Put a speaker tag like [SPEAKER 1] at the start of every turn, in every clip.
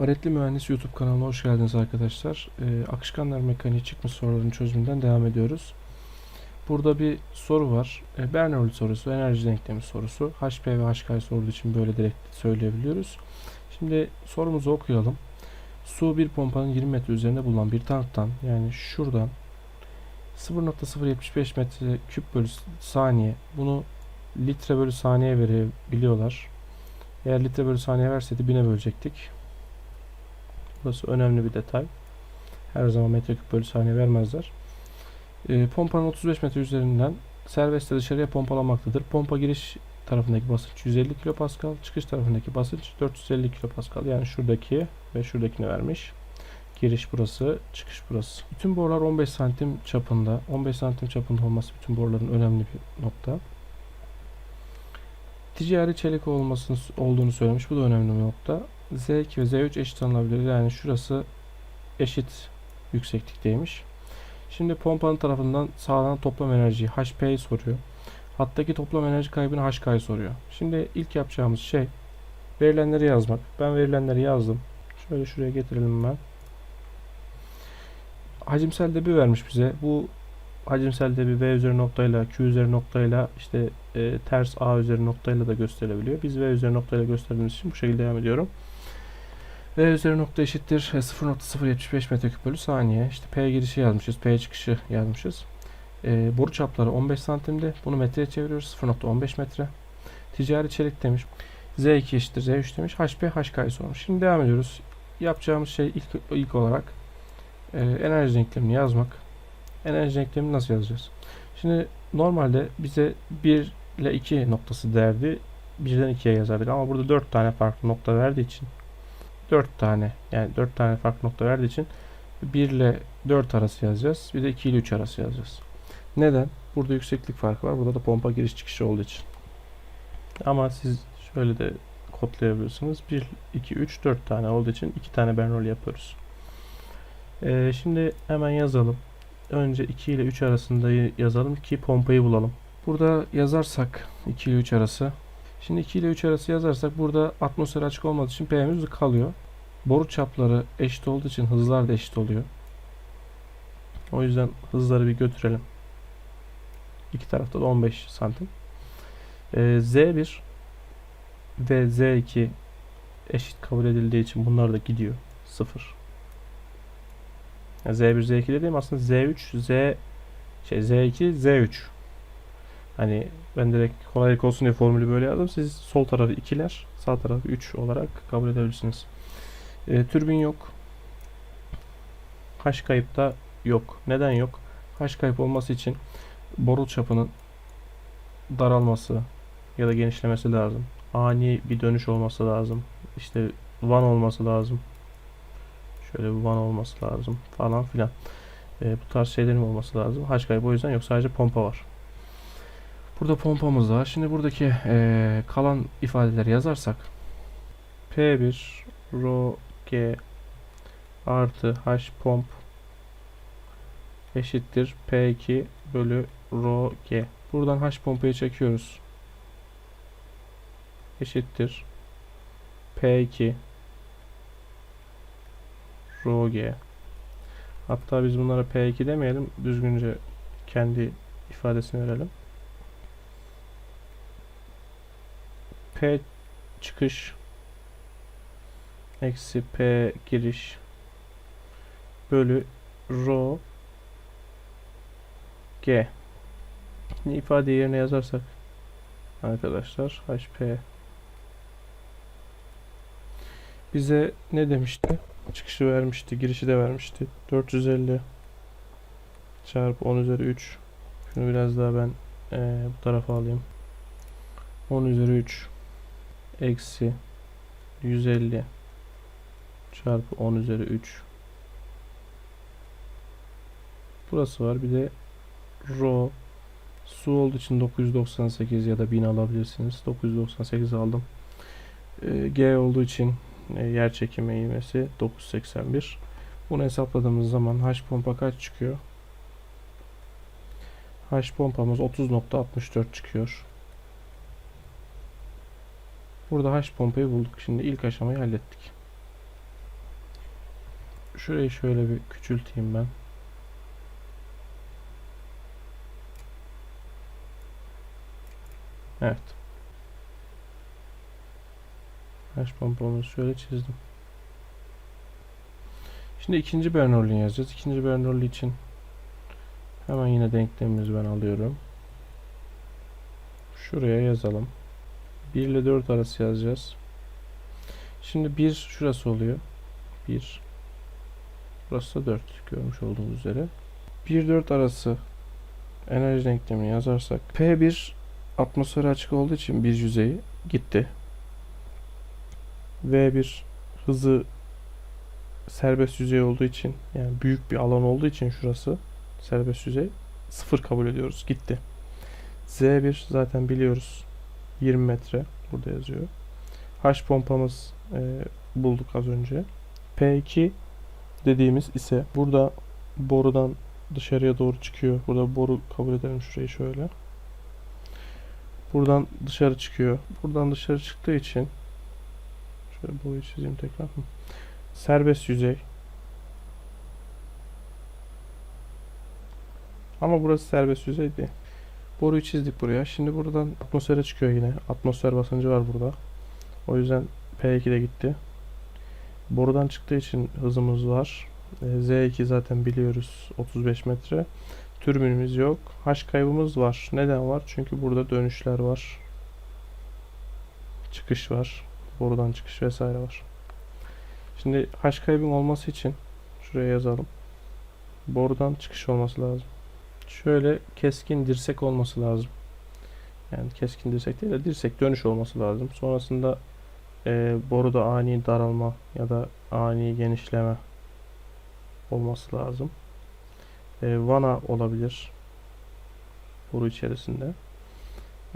[SPEAKER 1] Baretli Mühendis YouTube kanalına hoş geldiniz arkadaşlar. Ee, akışkanlar mekaniği çıkmış soruların çözümünden devam ediyoruz. Burada bir soru var. Ee, Bernoulli sorusu, enerji denklemi sorusu. HP ve HK sorduğu için böyle direkt söyleyebiliyoruz. Şimdi sorumuzu okuyalım. Su bir pompanın 20 metre üzerinde bulunan bir tanktan yani şuradan 0.075 metre küp bölü saniye bunu litre bölü saniye verebiliyorlar. Eğer litre bölü saniye verseydi bine bölecektik. Burası önemli bir detay. Her zaman metreküp bölü saniye vermezler. E, pompanın 35 metre üzerinden serbestle dışarıya pompalamaktadır. Pompa giriş tarafındaki basınç 150 kilopascal, çıkış tarafındaki basınç 450 kilopascal. Yani şuradaki ve şuradakini vermiş. Giriş burası, çıkış burası. Bütün borular 15 santim çapında. 15 santim çapında olması bütün boruların önemli bir nokta. Ticari çelik olmasını olduğunu söylemiş. Bu da önemli bir nokta. Z2 ve Z3 eşit alınabilir. Yani şurası eşit yükseklikteymiş. Şimdi pompanın tarafından sağlanan toplam enerjiyi HP'yi soruyor. Hattaki toplam enerji kaybını HK'yı soruyor. Şimdi ilk yapacağımız şey verilenleri yazmak. Ben verilenleri yazdım. Şöyle şuraya getirelim ben. Hacimsel debi vermiş bize. Bu hacimsel debi V üzeri noktayla Q üzeri noktayla işte e, ters A üzeri noktayla da gösterilebiliyor. Biz V üzeri noktayla gösterdiğimiz için bu şekilde devam ediyorum. V üzeri nokta eşittir 0.075 metreküp bölü saniye. İşte P girişi yazmışız. P çıkışı yazmışız. E, boru çapları 15 santimdi. Bunu metreye çeviriyoruz. 0.15 metre. Ticari çelik demiş. Z2 eşittir Z3 demiş. HP HK'yı sormuş. Şimdi devam ediyoruz. Yapacağımız şey ilk, ilk olarak e, enerji denklemini yazmak. Enerji denklemini nasıl yazacağız? Şimdi normalde bize 1 ile 2 noktası derdi. 1'den 2'ye yazardık ama burada 4 tane farklı nokta verdiği için 4 tane yani 4 tane farklı nokta verdiği için 1 ile 4 arası yazacağız. Bir de 2 ile 3 arası yazacağız. Neden? Burada yükseklik farkı var. Burada da pompa giriş çıkışı olduğu için. Ama siz şöyle de kodlayabilirsiniz. 1, 2, 3, 4 tane olduğu için 2 tane Bernoulli yapıyoruz. Ee, şimdi hemen yazalım. Önce 2 ile 3 arasında yazalım ki pompayı bulalım. Burada yazarsak 2 ile 3 arası. Şimdi 2 ile 3 arası yazarsak burada atmosfer açık olmadığı için P'miz kalıyor. Boru çapları eşit olduğu için hızlar da eşit oluyor. O yüzden hızları bir götürelim. İki tarafta da 15 santim. Ee, Z1 ve Z2 eşit kabul edildiği için bunlar da gidiyor. 0. Yani Z1 Z2 dediğim aslında Z3 Z şey Z2 Z3. Hani ben direkt kolaylık olsun diye formülü böyle yazdım. Siz sol tarafı 2'ler, sağ tarafı 3 olarak kabul edebilirsiniz. Ee, türbin yok. H kayıp da yok. Neden yok? H kayıp olması için boru çapının daralması ya da genişlemesi lazım. Ani bir dönüş olması lazım. İşte van olması lazım. Şöyle bir van olması lazım falan filan. Ee, bu tarz şeylerin olması lazım. H kaybı o yüzden yok. Sadece pompa var. Burada pompamız var. Şimdi buradaki eee, kalan ifadeleri yazarsak P1 rho G artı H pomp eşittir P2 bölü rho G. Buradan H pompayı çekiyoruz. Eşittir P2 rho G. Hatta biz bunlara P2 demeyelim. Düzgünce kendi ifadesini verelim. P çıkış eksi P giriş bölü rho G. Şimdi ifade yerine yazarsak arkadaşlar HP bize ne demişti? Çıkışı vermişti, girişi de vermişti. 450 çarpı 10 üzeri 3. Şunu biraz daha ben eee, bu tarafa alayım. 10 üzeri 3 eksi 150 çarpı 10 üzeri 3 burası var bir de rho su olduğu için 998 ya da 1000 alabilirsiniz 998 aldım G olduğu için e, yer çekimi ivmesi 981 bunu hesapladığımız zaman H pompa kaç çıkıyor H pompamız 30.64 çıkıyor Burada H pompayı bulduk. Şimdi ilk aşamayı hallettik. Şurayı şöyle bir küçülteyim ben. Evet. Haş pompamızı şöyle çizdim. Şimdi ikinci Bernoulli yazacağız. İkinci Bernoulli için hemen yine denklemimizi ben alıyorum. Şuraya yazalım. 1 ile 4 arası yazacağız. Şimdi 1 şurası oluyor. 1 Burası da 4 görmüş olduğunuz üzere. 1-4 arası enerji denklemini yazarsak P1 atmosfere açık olduğu için bir yüzeyi gitti. V1 hızı serbest yüzey olduğu için yani büyük bir alan olduğu için şurası serbest yüzey sıfır kabul ediyoruz. Gitti. Z1 zaten biliyoruz. 20 metre burada yazıyor. H pompamız e, bulduk az önce. P2 dediğimiz ise burada borudan dışarıya doğru çıkıyor. Burada boru kabul edelim şurayı şöyle. Buradan dışarı çıkıyor. Buradan dışarı çıktığı için şöyle boyu çizeyim tekrar. Serbest yüzey. Ama burası serbest yüzey değil. Boruyu çizdik buraya. Şimdi buradan atmosfere çıkıyor yine. Atmosfer basıncı var burada. O yüzden P2 de gitti. Borudan çıktığı için hızımız var. E, Z2 zaten biliyoruz 35 metre. Türbinimiz yok. H kaybımız var. Neden var? Çünkü burada dönüşler var. Çıkış var. Borudan çıkış vesaire var. Şimdi H kaybın olması için şuraya yazalım. Borudan çıkış olması lazım. Şöyle keskin dirsek olması lazım. Yani keskin dirsek değil de dirsek dönüş olması lazım. Sonrasında e, boruda ani daralma ya da ani genişleme olması lazım. E, vana olabilir boru içerisinde.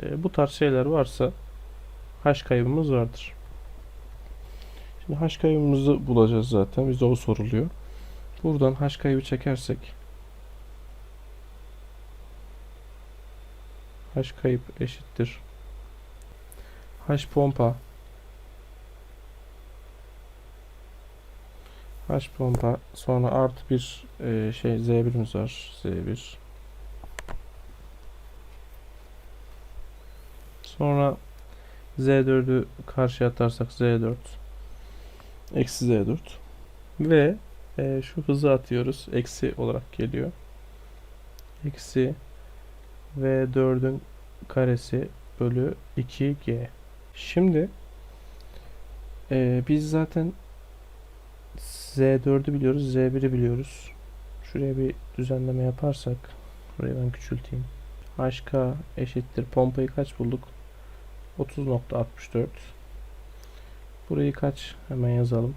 [SPEAKER 1] E, bu tarz şeyler varsa H kaybımız vardır. Şimdi H kaybımızı bulacağız zaten. Bize o soruluyor. Buradan H kaybı çekersek H kayıp eşittir. H pompa H pompa sonra artı bir e, şey Z1'imiz var. Z1 Sonra Z4'ü karşıya atarsak Z4 Eksi Z4 Ve e, şu hızı atıyoruz. Eksi olarak geliyor. Eksi V4'ün karesi bölü 2G. Şimdi e, biz zaten Z4'ü biliyoruz. Z1'i biliyoruz. Şuraya bir düzenleme yaparsak burayı ben küçülteyim. HK eşittir. Pompayı kaç bulduk? 30.64 Burayı kaç? Hemen yazalım.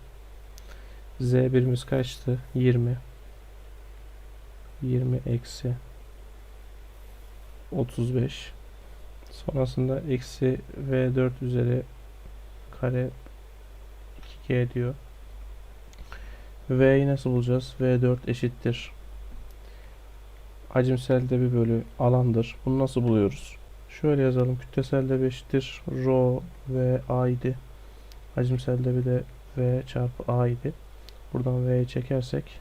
[SPEAKER 1] Z1'imiz kaçtı? 20 20 eksi 35 sonrasında eksi V4 üzeri kare 2G diyor. V'yi nasıl bulacağız? V4 eşittir. Hacimsel debi bölü alandır. Bunu nasıl buluyoruz? Şöyle yazalım. Kütlesel debi eşittir. Rho V A idi. Hacimsel debi de V çarpı A idi. Buradan V'yi çekersek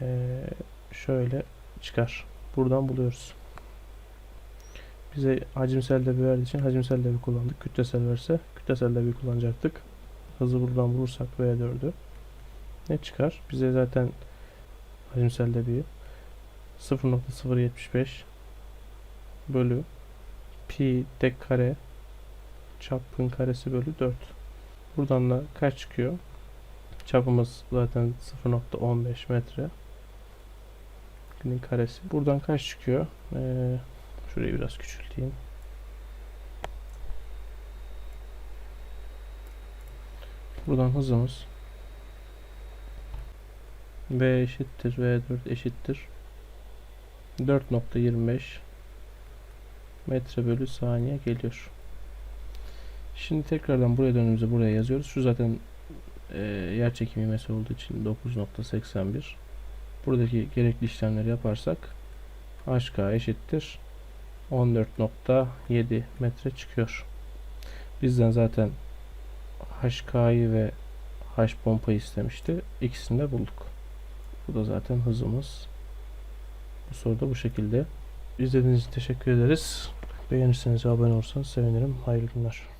[SPEAKER 1] ee, şöyle çıkar. Buradan buluyoruz. Bize hacimsel debi verdiği için hacimsel debi kullandık. Kütlesel verse kütlesel debi kullanacaktık. Hızı buradan bulursak V4'ü ne çıkar? Bize zaten hacimsel debi 0.075 bölü pi tek kare çapın karesi bölü 4. Buradan da kaç çıkıyor? Çapımız zaten 0.15 metre. Pinin karesi. Buradan kaç çıkıyor? Ee, şurayı biraz küçülteyim. Buradan hızımız V eşittir V4 eşittir 4.25 metre bölü saniye geliyor. Şimdi tekrardan buraya dönümüzü buraya yazıyoruz. Şu zaten e, yer çekimi ivmesi olduğu için 9.81 buradaki gerekli işlemleri yaparsak HK eşittir 14.7 metre çıkıyor. Bizden zaten HK'yı ve H pompa istemişti. İkisini de bulduk. Bu da zaten hızımız. Bu soru da bu şekilde. İzlediğiniz için teşekkür ederiz. Beğenirseniz abone olursanız sevinirim. Hayırlı günler.